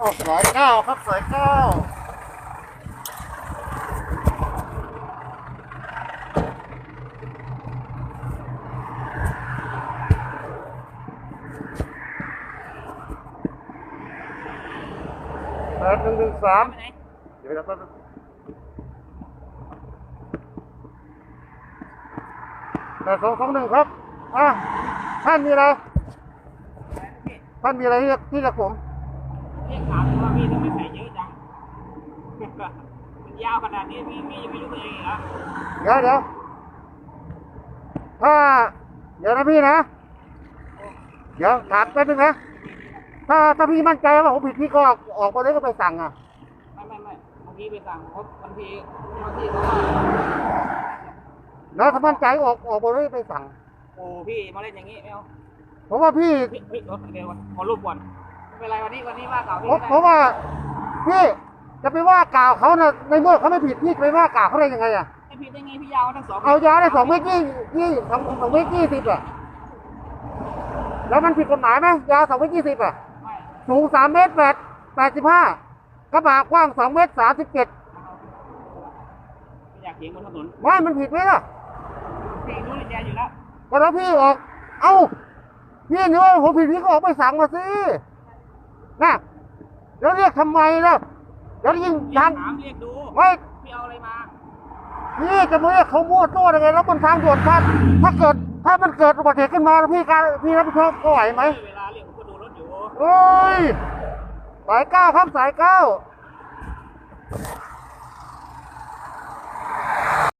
ออกสายเก้าครับสายเก้าแปดหนึ่งหนึ่งสามเดี๋ยวนะครับแปดสองสองหนึ่งครับอะท่านมีอะไรท่านมีอะไรที่จะที่จะผม เรียกถามเลยว่าพี่ทำไมใส่เยอะจัง มันยาวขนาดนี้พี่พี่ยังไม่รู้ตัวเองเหรอเดี๋ยวเดี๋ยวถ้าเดี๋ยวนะพี่นะ เดี๋ยวถามแป๊บนึงนะ ถ้าถ้าพี่มั่นใจว่าผมผิดพี่ก็ออกออกมาเลยก็ไปสั่งอะ ไม่ไม่ไม่บางทีไปสั่งเพราะบางทีบางทีเขาว่าแล้วถ้ามั่นใจออกออกมาเลยไปสั่ง โอ้พี่มาเล่นอย่างนี้ไม่เอาเพราะว่าพี่พี่พี่รถเดี๋ยวก่อนขอรูปก่อนไม่ เป็นไรวันนี้วันนี้ว่าเก่าพี่เพราะก็เพราะได้ว่าพี่จะไปว่ากล่าวเขานะในเมื่อเขาไม่ผิดพี่จะไปว่ากล่าวเขาได้ยังไงอะไม่ผิดได้ไงพี่ยาวทั้งสองเอายาได้สองเมตรยี่ยี่สองสองเมตรยี่สิบอะแล้วมันผิดกฎหมายไหมยาสองเมตรยี่สิบอะ ไม่สูงสามเมตรแปดแปดสิบห้ากระบะกว้างสองเมตรสามสิบเจ็ดไม่อยากเถียงบนถนนว่ามันผิดไหมล่ะพี่รู้เลยแกอยู่แล้วก็แล้วพี่ออก เอ้าพี่นึกว่าผมผิดพี่ก็ออกไปสั่งมาสิ นะแล้วเรียกทำไมล่ะแล้วยิ่งเรียทากงถามเรียกดูไม่พี่เอาอะไรมาพี่จะมาเรียกเขามั่วตัวยังไงแล้วมันทางด่วนครับถ้าเกิดถ้ามันเกิดอุบัติเหตุขึ้นมาแล้วพี่การพี่รับผิดชอบก็ไหวไหมเวลาเรียกผมก็ดูรถอยู่โอ้ยสายเก้าครับสายเก้า